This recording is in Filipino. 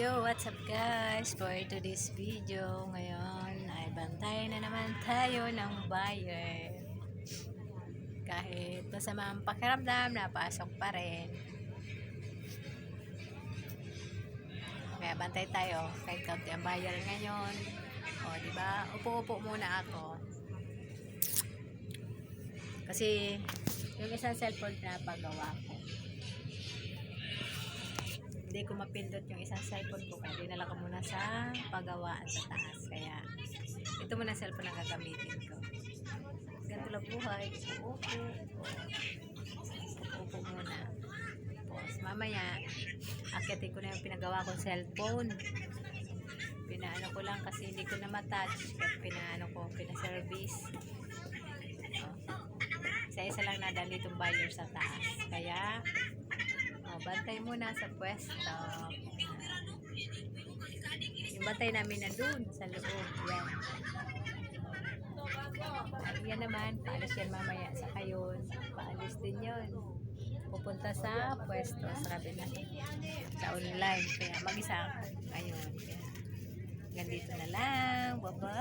Yo, what's up guys? For today's video, ngayon ay bantay na naman tayo ng buyer. Kahit masama ang pakiramdam, napasok pa rin. Kaya bantay tayo, kahit kaunti ang buyer ngayon. O, di ba? Upo-upo muna ako. Kasi, yung isang cellphone na pagawa ko, ko mapindot yung isang cellphone ko kaya dinala ko muna sa pagawaan sa taas. Kaya ito muna ang cellphone na gagamitin ko. Ganito lang buhay. Upo upo muna. Tapos mamaya akitin ko na yung pinagawa kong cellphone. Pinaano ko lang kasi hindi ko na matouch. Kaya pinaano ko pinaservice. Oh. isa-isa lang nadali itong buyer sa taas. Kaya Oh, bantay muna sa pwesto. Yung bantay namin nandun sa loob. Yan. At yan naman, paalis yan mamaya sa kayon. Paalis din yun. Pupunta sa pwesto sa kabila. Sa online. Kaya mag-isa ako. Ayun. Kaya, ganito na lang. Bye-bye.